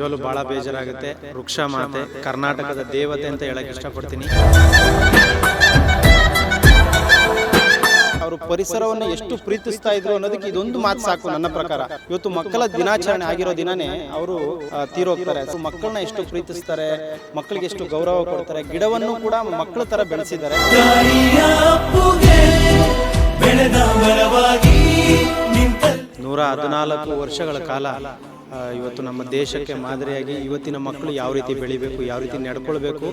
ನಿಜವಾಗ್ಲೂ ಭಾಳ ಬೇಜಾರಾಗುತ್ತೆ. ವೃಕ್ಷ ಮಾತೆ, ಕರ್ನಾಟಕದ ದೇವತೆ ಅಂತ ಹೇಳಕ್ ಇಷ್ಟಪಡ್ತೀನಿ. ಅವರು ಪರಿಸರವನ್ನು ಎಷ್ಟು ಪ್ರೀತಿಸ್ತಾ ಇದ್ರು ಅನ್ನೋದಕ್ಕೆ ಇದೊಂದು ಮಾತು ಸಾಕು ನನ್ನ ಪ್ರಕಾರ. ಇವತ್ತು ಮಕ್ಕಳ ದಿನಾಚರಣೆ ಆಗಿರೋ ದಿನನೇ ಅವರು ತೀರೋಗ್ತಾರೆ. ಮಕ್ಕಳನ್ನ ಎಷ್ಟು ಪ್ರೀತಿಸ್ತಾರೆ, ಮಕ್ಕಳಿಗೆ ಎಷ್ಟು ಗೌರವ ಕೊಡ್ತಾರೆ, ಗಿಡವನ್ನು ಕೂಡ ಮಕ್ಕಳ ತರ ಬೆಳೆಸಿದ್ದಾರೆ. ನೂರ ಹದಿನಾಲ್ಕು ವರ್ಷಗಳ ಕಾಲ ಇವತ್ತು ನಮ್ಮ ದೇಶಕ್ಕೆ ಮಾದರಿಯಾಗಿ ಇವತ್ತಿನ ಮಕ್ಕಳು ಯಾವ ರೀತಿ ಬೆಳಿಬೇಕು, ಯಾವ ರೀತಿ ನಡ್ಕೊಳ್ಬೇಕು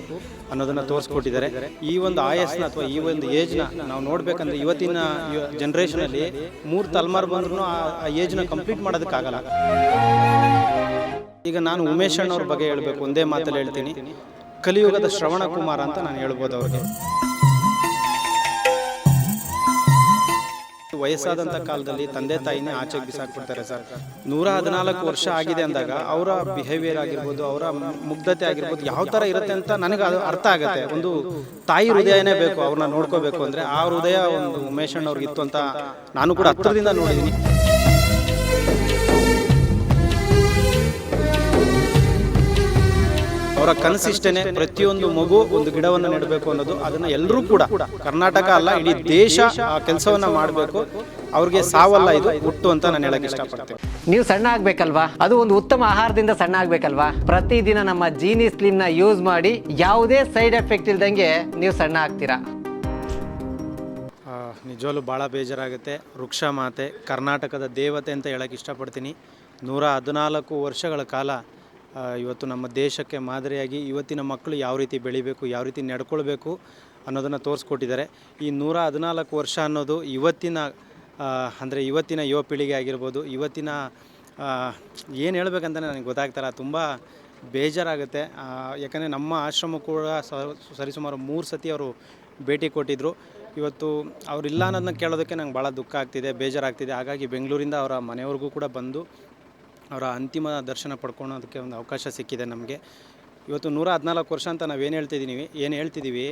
ಅನ್ನೋದನ್ನ ತೋರಿಸ್ಕೊಟ್ಟಿದ್ದಾರೆ. ಈ ಒಂದು ಆಯಸ್ನ ಅಥವಾ ಈ ಒಂದು ಏಜ್ನ ನಾವು ನೋಡಬೇಕಂದ್ರೆ ಇವತ್ತಿನ ಜನರೇಷನ್ ಅಲ್ಲಿ ಮೂರು ತಲೆಮಾರು ಬಂದ್ರೂ ಆ ಏಜ್ನ ಕಂಪ್ಲೀಟ್ ಮಾಡೋದಕ್ಕಾಗಲ್ಲ. ಈಗ ನಾನು ಉಮೇಶ್ ಅಣ್ಣವ್ರ ಬಗ್ಗೆ ಹೇಳಬೇಕು, ಒಂದೇ ಮಾತಲ್ಲಿ ಹೇಳ್ತೀನಿ. ಕಲಿಯುಗದ ಶ್ರವಣ ಕುಮಾರ್ ಅಂತ ನಾನು ಹೇಳ್ಬೋದು ಅವ್ರಿಗೆ. ವಯಸ್ಸಾದಂಥ ಕಾಲದಲ್ಲಿ ತಂದೆ ತಾಯಿನೇ ಆಚೆಗೆ ಬಿಸಾಕ್ಬಿಡ್ತಾರೆ ಸರ್. ನೂರ ಹದಿನಾಲ್ಕು ವರ್ಷ ಆಗಿದೆ ಅಂದಾಗ ಅವರ ಬಿಹೇವಿಯರ್ ಆಗಿರ್ಬೋದು, ಅವರ ಮುಗ್ಧತೆ ಆಗಿರ್ಬೋದು, ಯಾವ ಥರ ಇರುತ್ತೆ ಅಂತ ನನಗೆ ಅದು ಅರ್ಥ ಆಗುತ್ತೆ. ಒಂದು ತಾಯಿ ಹೃದಯನೇ ಬೇಕು, ಅವ್ರನ್ನ ನೋಡ್ಕೋಬೇಕು ಅಂದರೆ ಆ ಹೃದಯ ಒಂದು ಉಮೇಶ್ ಅಣ್ಣವ್ರಿಗೆ ಇತ್ತು ಅಂತ ನಾನು ಕೂಡ ಹತ್ತಿರದಿಂದ ನೋಡಿದ್ದೀನಿ. ಅವರ ಕನಸಿಷ್ಟೇನೆ ಪ್ರತಿಯೊಂದು ಮಗು ಒಂದು ಗಿಡವನ್ನು ನೆಡಬೇಕು ಅನ್ನೋದು ಅದನ್ನ ಎಲ್ಲರೂ ಕೂಡ ಕರ್ನಾಟಕ ಅಲ್ಲ ಇಡೀ ದೇಶ ಆ ಕೆಲಸವನ್ನ ಮಾಡಬೇಕು. ಅವ್ರಿಗೆ ಸಾವಲ್ಲ ಇದು ಹುಟ್ಟು ಅಂತ ನಾನು ಹೇಳಕ್ ಇಷ್ಟಪಡ್ತೇನೆ. ನೀವು ಸಣ್ಣ ಆಗ್ಬೇಕಲ್ವಾ? ಅದು ಒಂದು ಉತ್ತಮ ಆಹಾರದಿಂದ ಸಣ್ಣ ಆಗ್ಬೇಕಲ್ವಾ? ಪ್ರತಿದಿನ ನಮ್ಮ ಜೀನಿ ಸ್ಲಿಮ್ನ ಯೂಸ್ ಮಾಡಿ ಯಾವುದೇ ಸೈಡ್ ಎಫೆಕ್ಟ್ ಇಲ್ದಂಗೆ ನೀವು ಸಣ್ಣ ಆಗ್ತೀರಾ? ನಿಜವಾಗ್ಲೂ ಭಾಳ ಬೇಜಾರಾಗುತ್ತೆ. ವೃಕ್ಷ ಮಾತೆ ಕರ್ನಾಟಕದ ದೇವತೆ ಅಂತ ಹೇಳಕ್ಕೆ ಇಷ್ಟಪಡ್ತೀನಿ. ನೂರ ಹದಿನಾಲ್ಕು ವರ್ಷಗಳ ಕಾಲ ಇವತ್ತು ನಮ್ಮ ದೇಶಕ್ಕೆ ಮಾದರಿಯಾಗಿ ಇವತ್ತಿನ ಮಕ್ಕಳು ಯಾವ ರೀತಿ ಬೆಳಿಬೇಕು, ಯಾವ ರೀತಿ ನಡ್ಕೊಳ್ಬೇಕು ಅನ್ನೋದನ್ನು ತೋರಿಸ್ಕೊಟ್ಟಿದ್ದಾರೆ. ಈ ನೂರ ಹದಿನಾಲ್ಕು ವರ್ಷ ಅನ್ನೋದು ಇವತ್ತಿನ ಅಂದರೆ ಇವತ್ತಿನ ಯುವ ಪೀಳಿಗೆ ಆಗಿರ್ಬೋದು, ಇವತ್ತಿನ ಏನು ಹೇಳ್ಬೇಕಂತ ನನಗೆ ಗೊತ್ತಾಗ್ತಾರ ತುಂಬ ಬೇಜಾರಾಗುತ್ತೆ. ಯಾಕಂದರೆ ನಮ್ಮ ಆಶ್ರಮ ಕೂಡ ಸರಿಸುಮಾರು ಮೂರು ಸತಿ ಅವರು ಭೇಟಿ ಕೊಟ್ಟಿದ್ದರು ಇವತ್ತು ಅವರಿಲ್ಲ ಅನ್ನೋದನ್ನ ಕೇಳೋದಕ್ಕೆ ನಂಗೆ ಭಾಳ ದುಃಖ ಆಗ್ತಿದೆ, ಬೇಜಾರಾಗ್ತಿದೆ. ಹಾಗಾಗಿ ಬೆಂಗಳೂರಿಂದ ಅವರ ಮನೆಯವ್ರಿಗೂ ಕೂಡ ಬಂದು ಅವರ ಅಂತಿಮ ದರ್ಶನ ಪಡ್ಕೊಳೋದಕ್ಕೆ ಒಂದು ಅವಕಾಶ ಸಿಕ್ಕಿದೆ ನಮಗೆ. ಇವತ್ತು ನೂರ ಹದಿನಾಲ್ಕು ವರ್ಷ ಅಂತ ನಾವು ಏನು ಹೇಳ್ತಿದ್ದೀವಿ ಏನು ಹೇಳ್ತಿದ್ದೀವಿ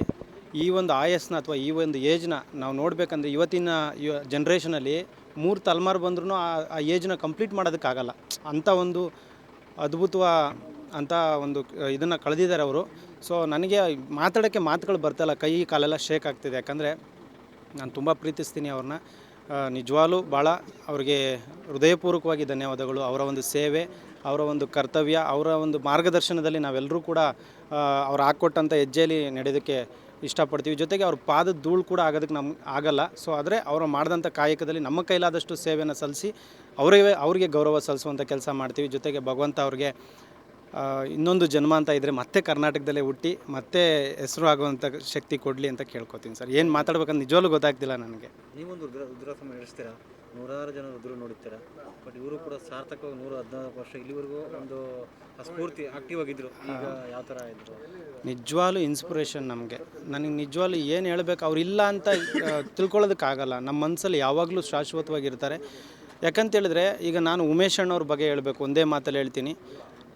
ಈ ಒಂದು ಆಯಸ್ನ ಅಥವಾ ಈ ಒಂದು ಏಜ್ನ ನಾವು ನೋಡಬೇಕಂದ್ರೆ ಇವತ್ತಿನ ಜನ್ರೇಷನಲ್ಲಿ ಮೂರು ತಲೆಮಾರು ಬಂದ್ರೂ ಆ ಏಜ್ನ ಕಂಪ್ಲೀಟ್ ಮಾಡೋದಕ್ಕಾಗಲ್ಲ. ಅಂಥ ಒಂದು ಅದ್ಭುತವ ಅಂತ ಒಂದು ಇದನ್ನು ಕಳೆದಿದ್ದಾರೆ ಅವರು. ಸೊ ನನಗೆ ಮಾತಾಡೋಕ್ಕೆ ಮಾತುಗಳು ಬರ್ತಲ್ಲ ಕೈ ಕಾಲೆಲ್ಲ ಶೇಕ್ ಆಗ್ತಿದೆ. ಯಾಕಂದರೆ ನಾನು ತುಂಬ ಪ್ರೀತಿಸ್ತೀನಿ ಅವ್ರನ್ನ. ನಿಜವಾಗ್ಲೂ ಭಾಳ ಅವ್ರಿಗೆ ಹೃದಯಪೂರ್ವಕವಾಗಿ ಧನ್ಯವಾದಗಳು. ಅವರ ಒಂದು ಸೇವೆ, ಅವರ ಒಂದು ಕರ್ತವ್ಯ, ಅವರ ಒಂದು ಮಾರ್ಗದರ್ಶನದಲ್ಲಿ ನಾವೆಲ್ಲರೂ ಕೂಡ ಅವ್ರು ಹಾಕ್ಕೊಟ್ಟಂಥ ಹೆಜ್ಜೆಯಲ್ಲಿ ನಡೆಯೋದಕ್ಕೆ ಇಷ್ಟಪಡ್ತೀವಿ. ಜೊತೆಗೆ ಅವ್ರ ಪಾದದ ಧೂಳು ಕೂಡ ಆಗೋದಕ್ಕೆ ನಮ್ಗೆ ಆಗಲ್ಲ. ಸೊ ಆದರೆ ಅವರು ಮಾಡಿದಂಥ ಕಾಯಕದಲ್ಲಿ ನಮ್ಮ ಕೈಲಾದಷ್ಟು ಸೇವೆಯನ್ನು ಸಲ್ಲಿಸಿ, ಅವರಿಗೆ ಅವರಿಗೆ ಗೌರವ ಸಲ್ಲಿಸುವಂಥ ಕೆಲಸ ಮಾಡ್ತೀವಿ. ಜೊತೆಗೆ ಭಗವಂತ ಅವ್ರಿಗೆ ಇನ್ನೊಂದು ಜನ್ಮ ಅಂತ ಇದ್ದರೆ ಮತ್ತೆ ಕರ್ನಾಟಕದಲ್ಲೇ ಹುಟ್ಟಿ ಮತ್ತೆ ಹೆಸರು ಆಗುವಂಥ ಶಕ್ತಿ ಕೊಡಲಿ ಅಂತ ಕೇಳ್ಕೊತೀನಿ ಸರ್. ಏನು ಮಾತಾಡ್ಬೇಕಂತ ನಿಜವಾಗ್ಲೂ ಗೊತ್ತಾಗ್ತಿಲ್ಲ ನನಗೆ. ನೀವೊಂದು ರುದ್ರ ನಡೆಸ್ತೀರಾ? ನೂರಾರು ಜನ ರುದ್ರ ನೋಡಿರ್ತೀರಾ? ಬಟ್ ಇವರು ಕೂಡ ಸಾರ್ಥಕವಾಗಿ ನೂರ ಹದಿನಾಲ್ಕು ವರ್ಷ ಇಲ್ಲಿವರೆಗೂ ಒಂದು ಸ್ಫೂರ್ತಿ ಆಕ್ಟಿವ್ ಆಗಿದ್ರು. ಈಗ ಯಾವ ಥರ ಇದ್ರು? ನಿಜವಾಗ್ಲೂ ಇನ್ಸ್ಪಿರೇಷನ್ ನಮಗೆ. ನನಗೆ ನಿಜವಾಗ್ಲೂ ಏನು ಹೇಳಬೇಕು ಅವ್ರು ಇಲ್ಲ ಅಂತ ತಿಳ್ಕೊಳ್ಳೋದಕ್ಕಾಗಲ್ಲ. ನಮ್ಮ ಮನಸ್ಸಲ್ಲಿ ಯಾವಾಗಲೂ ಶಾಶ್ವತವಾಗಿರ್ತಾರೆ. ಯಾಕಂತ ಹೇಳಿದ್ರೆ ಈಗ ನಾನು ಉಮೇಶ್ ಅಣ್ಣವ್ರ ಬಗ್ಗೆ ಹೇಳಬೇಕು ಒಂದೇ ಮಾತಲ್ಲಿ ಹೇಳ್ತೀನಿ.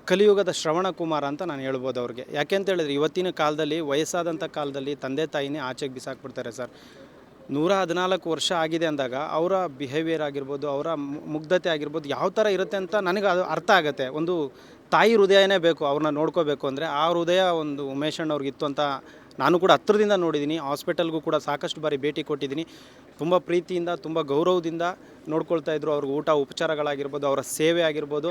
ಕಲಿಯುಗದ ಶ್ರವಣ ಕುಮಾರ ಅಂತ ನಾನು ಹೇಳ್ಬೋದು ಅವ್ರಿಗೆ. ಯಾಕೆಂತ ಹೇಳಿದ್ರೆ ಇವತ್ತಿನ ಕಾಲದಲ್ಲಿ, ವಯಸ್ಸಾದಂಥ ಕಾಲದಲ್ಲಿ ತಂದೆ ತಾಯಿನೇ ಆಚೆಗೆ ಬಿಸಾಕ್ಬಿಡ್ತಾರೆ ಸರ್. ನೂರ ಹದಿನಾಲ್ಕು ವರ್ಷ ಆಗಿದೆ ಅಂದಾಗ ಅವರ ಬಿಹೇವಿಯರ್ ಆಗಿರ್ಬೋದು, ಅವರ ಮುಗ್ಧತೆ ಆಗಿರ್ಬೋದು ಯಾವ ಥರ ಇರುತ್ತೆ ಅಂತ ನನಗೆ ಅದು ಅರ್ಥ ಆಗುತ್ತೆ. ಒಂದು ತಾಯಿ ಹೃದಯನೇ ಬೇಕು, ಅವ್ರನ್ನ ನೋಡ್ಕೋಬೇಕು ಅಂದರೆ ಆ ಹೃದಯ ಒಂದು ಉಮೇಶ್ ಅಣ್ಣವ್ರಿಗೆ ಇತ್ತು ಅಂತ ನಾನು ಕೂಡ ಹತ್ರದಿಂದ ನೋಡಿದ್ದೀನಿ. ಹಾಸ್ಪಿಟಲ್ಗೂ ಕೂಡ ಸಾಕಷ್ಟು ಬಾರಿ ಭೇಟಿ ಕೊಟ್ಟಿದ್ದೀನಿ. ತುಂಬ ಪ್ರೀತಿಯಿಂದ, ತುಂಬ ಗೌರವದಿಂದ ನೋಡ್ಕೊಳ್ತಾ ಇದ್ರು. ಅವ್ರಿಗೆ ಊಟ, ಉಪಚಾರಗಳಾಗಿರ್ಬೋದು, ಅವರ ಸೇವೆ ಆಗಿರ್ಬೋದು.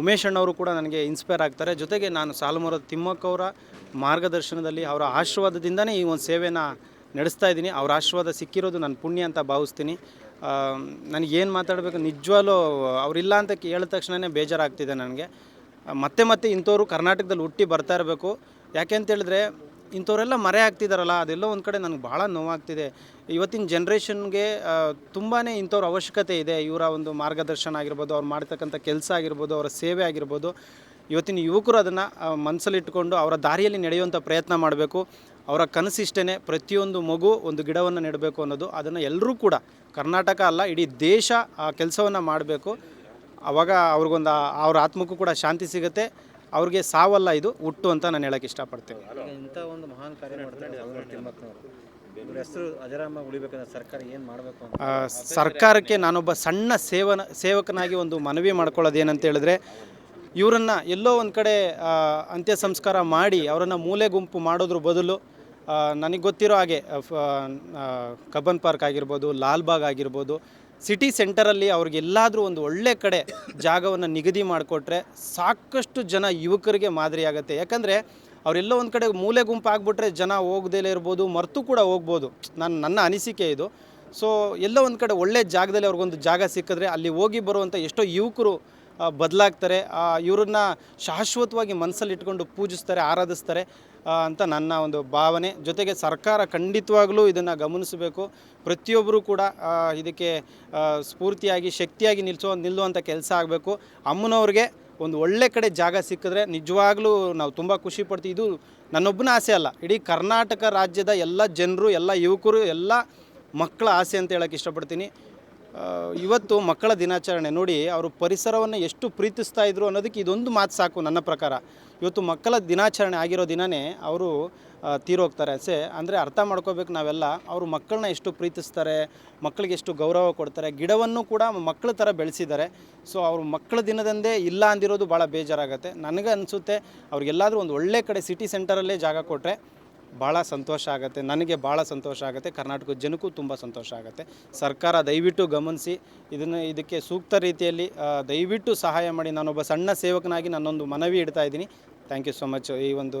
ಉಮೇಶ್ ಅಣ್ಣವರು ಕೂಡ ನನಗೆ ಇನ್ಸ್ಪೈರ್ ಆಗ್ತಾರೆ. ಜೊತೆಗೆ ನಾನು ಸಾಲುಮರದ ತಿಮ್ಮಕ್ಕವರ ಮಾರ್ಗದರ್ಶನದಲ್ಲಿ ಅವರ ಆಶೀರ್ವಾದದಿಂದನೇ ಈ ಒಂದು ಸೇವೆನ ನಡೆಸ್ತಾ ಇದ್ದೀನಿ. ಅವರ ಆಶೀರ್ವಾದ ಸಿಕ್ಕಿರೋದು ನನ್ನ ಪುಣ್ಯ ಅಂತ ಭಾವಿಸ್ತೀನಿ. ನನಗೇನು ಮಾತಾಡಬೇಕು? ನಿಜವಾಗ್ಲೂ ಅವರಿಲ್ಲ ಅಂತ ಹೇಳಿದ ತಕ್ಷಣವೇ ಬೇಜಾರಾಗ್ತಿದೆ ನನಗೆ. ಮತ್ತೆ ಮತ್ತೆ ಇಂಥವ್ರು ಕರ್ನಾಟಕದಲ್ಲಿ ಹುಟ್ಟಿ ಬರ್ತಾ ಇರಬೇಕು. ಯಾಕೆ ಅಂತ ಹೇಳಿದ್ರೆ ಇಂಥವರೆಲ್ಲ ಮರೆ ಆಗ್ತಿದ್ದಾರಲ್ಲ ಅದೆಲ್ಲೋ ಒಂದು ಕಡೆ ನನಗೆ ಭಾಳ ನೋವಾಗ್ತಿದೆ. ಇವತ್ತಿನ ಜನ್ರೇಷನ್ಗೆ ತುಂಬಾ ಇಂಥವ್ರ ಅವಶ್ಯಕತೆ ಇದೆ. ಇವರ ಒಂದು ಮಾರ್ಗದರ್ಶನ ಆಗಿರ್ಬೋದು, ಅವ್ರು ಮಾಡ್ತಕ್ಕಂಥ ಕೆಲಸ ಆಗಿರ್ಬೋದು, ಅವರ ಸೇವೆ ಆಗಿರ್ಬೋದು. ಇವತ್ತಿನ ಯುವಕರು ಅದನ್ನು ಮನಸ್ಸಲ್ಲಿಟ್ಕೊಂಡು ಅವರ ದಾರಿಯಲ್ಲಿ ನಡೆಯುವಂಥ ಪ್ರಯತ್ನ ಮಾಡಬೇಕು. ಅವರ ಕನಸಿಷ್ಟೇ ಪ್ರತಿಯೊಂದು ಮಗು ಒಂದು ಗಿಡವನ್ನು ನೆಡಬೇಕು ಅನ್ನೋದು. ಅದನ್ನು ಎಲ್ಲರೂ ಕೂಡ, ಕರ್ನಾಟಕ ಅಲ್ಲ, ಇಡೀ ದೇಶ ಆ ಕೆಲಸವನ್ನು ಮಾಡಬೇಕು. ಆವಾಗ ಅವ್ರಿಗೊಂದು ಅವ್ರ ಆತ್ಮಕ್ಕೂ ಕೂಡ ಶಾಂತಿ ಸಿಗುತ್ತೆ. ಅವ್ರಿಗೆ ಸಾವಲ್ಲ ಇದು ಹುಟ್ಟು ಅಂತ ನಾನು ಹೇಳಕ್ಕೆ ಇಷ್ಟಪಡ್ತೇನೆ. ಇಂಥ ಒಂದು ಮಹಾನ್ ಕಾರ್ಯ ಹೆಸರು ಅಜರಾಮ ಉಳಿಬೇಕಂದ್ರೆ ಸರ್ಕಾರ ಏನು ಮಾಡಬೇಕು ಸರ್ಕಾರಕ್ಕೆ ನಾನೊಬ್ಬ ಸಣ್ಣ ಸೇವನ ಸೇವಕನಾಗಿ ಒಂದು ಮನವಿ ಮಾಡ್ಕೊಳ್ಳೋದು ಏನಂತ ಹೇಳಿದ್ರೆ ಇವರನ್ನು ಎಲ್ಲೋ ಒಂದು ಕಡೆ ಅಂತ್ಯ ಸಂಸ್ಕಾರ ಮಾಡಿ ಅವರನ್ನು ಮೂಲೆ ಗುಂಪು ಮಾಡೋದ್ರ ಬದಲು ನನಗೆ ಗೊತ್ತಿರೋ ಹಾಗೆ ಕಬ್ಬನ್ ಪಾರ್ಕ್ ಆಗಿರ್ಬೋದು ಲಾಲ್ಬಾಗ್ ಆಗಿರ್ಬೋದು ಸಿಟಿ ಸೆಂಟರಲ್ಲಿ ಅವ್ರಿಗೆಲ್ಲಾದರೂ ಒಂದು ಒಳ್ಳೆ ಕಡೆ ಜಾಗವನ್ನು ನಿಗದಿ ಮಾಡಿಕೊಟ್ರೆ ಸಾಕಷ್ಟು ಜನ ಯುವಕರಿಗೆ ಮಾದರಿಯಾಗುತ್ತೆ ಯಾಕಂದರೆ ಅವರೆಲ್ಲೋ ಒಂದು ಕಡೆ ಮೂಲೆ ಗುಂಪು ಆಗಿಬಿಟ್ರೆ ಜನ ಹೋಗ್ದೇ ಇರ್ಬೋದು, ಮರ್ತು ಕೂಡ ಹೋಗ್ಬೋದು. ನಾನು, ನನ್ನ ಅನಿಸಿಕೆ ಇದು. ಸೊ ಎಲ್ಲೋ ಒಂದು ಕಡೆ ಒಳ್ಳೆ ಜಾಗದಲ್ಲಿ ಅವ್ರಿಗೊಂದು ಜಾಗ ಸಿಕ್ಕಿದ್ರೆ ಅಲ್ಲಿ ಹೋಗಿ ಬರುವಂಥ ಎಷ್ಟೋ ಯುವಕರು ಬದಲಾಗ್ತಾರೆ. ಇವ್ರನ್ನ ಶಾಶ್ವತವಾಗಿ ಮನಸ್ಸಲ್ಲಿ ಇಟ್ಕೊಂಡು ಪೂಜಿಸ್ತಾರೆ, ಆರಾಧಿಸ್ತಾರೆ ಅಂತ ನನ್ನ ಒಂದು ಭಾವನೆ. ಜೊತೆಗೆ ಸರ್ಕಾರ ಖಂಡಿತವಾಗಲೂ ಇದನ್ನು ಗಮನಿಸಬೇಕು. ಪ್ರತಿಯೊಬ್ಬರು ಕೂಡ ಇದಕ್ಕೆ ಸ್ಫೂರ್ತಿಯಾಗಿ, ಶಕ್ತಿಯಾಗಿ ನಿಲ್ಲಿಸೋ ನಿಲ್ಲುವಂಥ ಕೆಲಸ ಆಗಬೇಕು. ಅಮ್ಮನವ್ರಿಗೆ ಒಂದು ಒಳ್ಳೆ ಕಡೆ ಜಾಗ ಸಿಕ್ಕಿದ್ರೆ ನಿಜವಾಗ್ಲೂ ನಾವು ತುಂಬ ಖುಷಿ ಪಡ್ತೀವಿ. ಇದು ನನ್ನೊಬ್ಬನ ಆಸೆ ಅಲ್ಲ. ಇಡೀ ಕರ್ನಾಟಕ ರಾಜ್ಯದ ಎಲ್ಲ ಜನರು, ಎಲ್ಲ ಯುವಕರು, ಎಲ್ಲ ಮಕ್ಕಳ ಆಸೆ ಅಂತ ಹೇಳೋಕ್ಕೆ ಇಷ್ಟಪಡ್ತೀನಿ. ಇವತ್ತು ಮಕ್ಕಳ ದಿನಾಚರಣೆ ನೋಡಿ ಅವರು ಪರಿಸರವನ್ನು ಎಷ್ಟು ಪ್ರೀತಿಸ್ತಾ ಇದ್ರು ಅನ್ನೋದಕ್ಕೆ ಇದೊಂದು ಮಾತು ಸಾಕು ನನ್ನ ಪ್ರಕಾರ. ಇವತ್ತು ಮಕ್ಕಳ ದಿನಾಚರಣೆ ಆಗಿರೋ ದಿನವೇ ಅವರು ತೀರೋಗ್ತಾರೆ. ಸೆ, ಅಂದರೆ ಅರ್ಥ ಮಾಡ್ಕೋಬೇಕು ನಾವೆಲ್ಲ. ಅವರು ಮಕ್ಕಳನ್ನ ಎಷ್ಟು ಪ್ರೀತಿಸ್ತಾರೆ, ಮಕ್ಕಳಿಗೆ ಎಷ್ಟು ಗೌರವ ಕೊಡ್ತಾರೆ, ಗಿಡವನ್ನು ಕೂಡ ಮಕ್ಕಳ ಥರ ಬೆಳೆಸಿದ್ದಾರೆ. ಸೊ, ಅವರು ಮಕ್ಕಳ ದಿನದಂದೇ ಇಲ್ಲ ಅಂದಿರೋದು ಭಾಳ ಬೇಜಾರಾಗುತ್ತೆ. ನನಗೆ ಅನಿಸುತ್ತೆ ಅವ್ರಿಗೆಲ್ಲಾದರೂ ಒಂದು ಒಳ್ಳೆ ಕಡೆ ಸಿಟಿ ಸೆಂಟರಲ್ಲೇ ಜಾಗ ಕೊಟ್ಟರೆ ಭಾಳ ಸಂತೋಷ ಆಗುತ್ತೆ, ನನಗೆ ಭಾಳ ಸಂತೋಷ ಆಗುತ್ತೆ, ಕರ್ನಾಟಕದ ಜನಕ್ಕೂ ತುಂಬ ಸಂತೋಷ ಆಗುತ್ತೆ. ಸರ್ಕಾರ ದಯವಿಟ್ಟು ಗಮನಿಸಿ, ಇದನ್ನು ಇದಕ್ಕೆ ಸೂಕ್ತ ರೀತಿಯಲ್ಲಿ ದಯವಿಟ್ಟು ಸಹಾಯ ಮಾಡಿ. ನಾನೊಬ್ಬ ಸಣ್ಣ ಸೇವಕನಾಗಿ ನಾನೊಂದು ಮನವಿ ಇಡ್ತಾ ಇದ್ದೀನಿ. ಥ್ಯಾಂಕ್ ಯು ಸೊ ಮಚ್ ಈ ಒಂದು